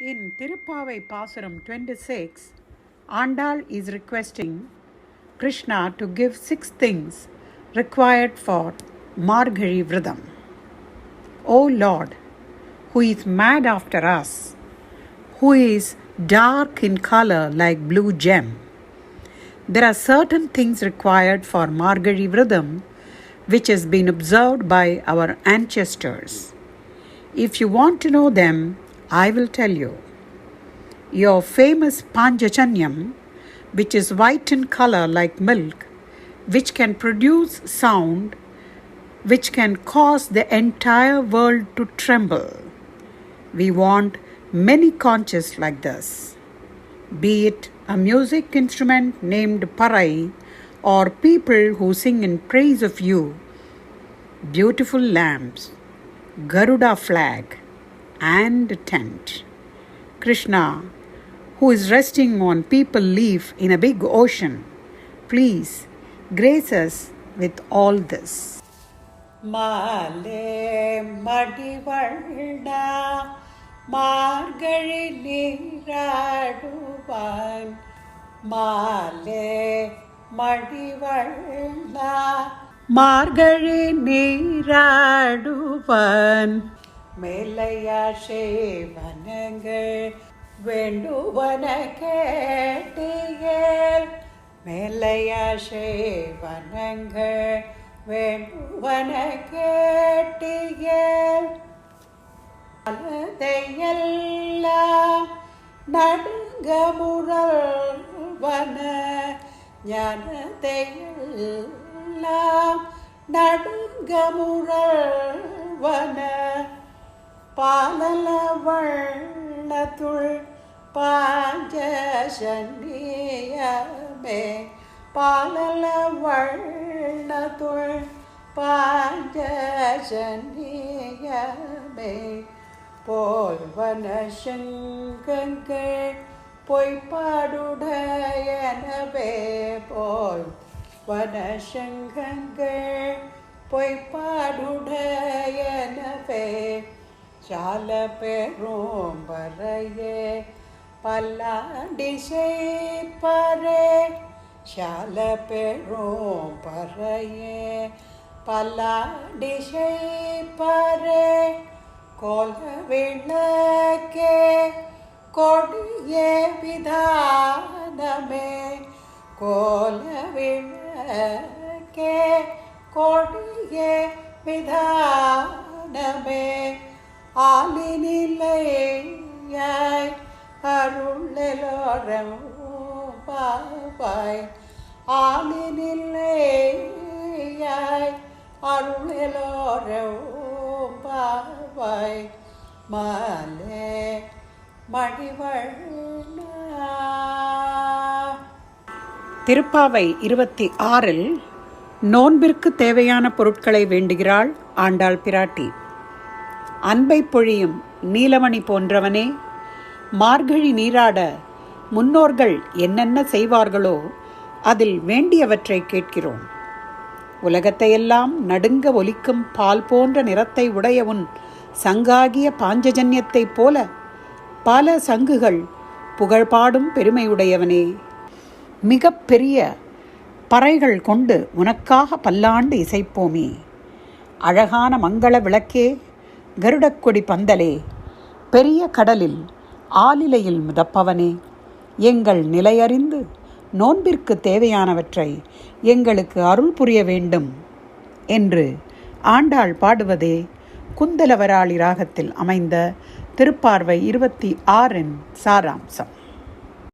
In Tirupavai Pasuram 26, Andal is requesting Krishna to give six things required for Margari Vridam. O Lord, who is mad after us, who is dark in color like blue gem, there are certain things required for Margari Vridam which has been observed by our ancestors. If you want to know them, I will tell you. Your famous Panjachanyam, which is white in color like milk, which can produce sound, which can cause the entire world to tremble. We want many conches like this, be it a music instrument named Parai or people who sing in praise of you, beautiful lamps, Garuda flag, and tent. Krishna, who is resting on people leaf in a big ocean, please grace us with all this. மாலே மடிவண்ணா மார்கழி நீராடுவான் மாலே மடிவண்ணா மார்கழி நீராடுவான் மேலையா வனங்கள் வேண்டுவன கேட்டியல். மேலையா வனங்கள் வேண்டுவன கேட்டியல். அலதையெல்லாம் நடுங்க முரல்வன ஞானத்தையெல்லாம் நடுங்க முரல்வன பாலல வண்ணத்துள் பாஞ்ச சன்னியமே பாலல வண்ணத்துள் பாஞ்ச சன்னியமே போல்வன சங்கங்கள் பொய்ப்பாடுடையனவே போல் வனசங்கங்கள் பொய்ப்பாடுடையனவே சால பெரும் வரையே பல்லாண்டி செய்ப்பரே சால பெரும் பறையே பல்லாண்டி செய்ப்பரே கோல விளக்கே கொடிய விதானமே கோல விளக்கே கொடிய விதானமே ஆலினிலையாய் அருளெலோரம் பாபாய். ஆலினிலையாய் அருளெலோரம் பாவாய் மாலே மடிவண்ணா. திருப்பாவை இருபத்தி ஆறில் நோன்பிற்கு தேவையான பொருட்களை வேண்டுகிறாள் ஆண்டாள் பிராட்டி. அன்பை பொழியும் நீலமணி போன்றவனே. மார்கழி நீராட முன்னோர்கள் என்னென்ன செய்வார்களோ அதில் வேண்டியவற்றை கேட்கிறோம். உலகத்தையெல்லாம் நடுங்க ஒலிக்கும் பால் போன்ற நிறத்தை உடைய உன் சங்காகிய பாஞ்சஜன்யத்தைப் போல பல சங்குகள் புகழ்பாடும் பெருமையுடையவனே. மிக பெரிய பறைகள் கொண்டு உனக்காக பல்லாண்டு இசைப்போமே. அழகான மங்கள விளக்கே கருடக்கொடி பந்தலே பெரிய கடலில் ஆலிலையில் மிதப்பவனே எங்கள் நிலையறிந்து நோன்பிற்கு தேவையானவற்றை எங்களுக்கு அருள் புரிய வேண்டும் என்று ஆண்டாள் பாடுவதே குந்தலவராளி ராகத்தில் அமைந்த திருப்பார்வை இருபத்தி ஆறின் சாராம்சம்.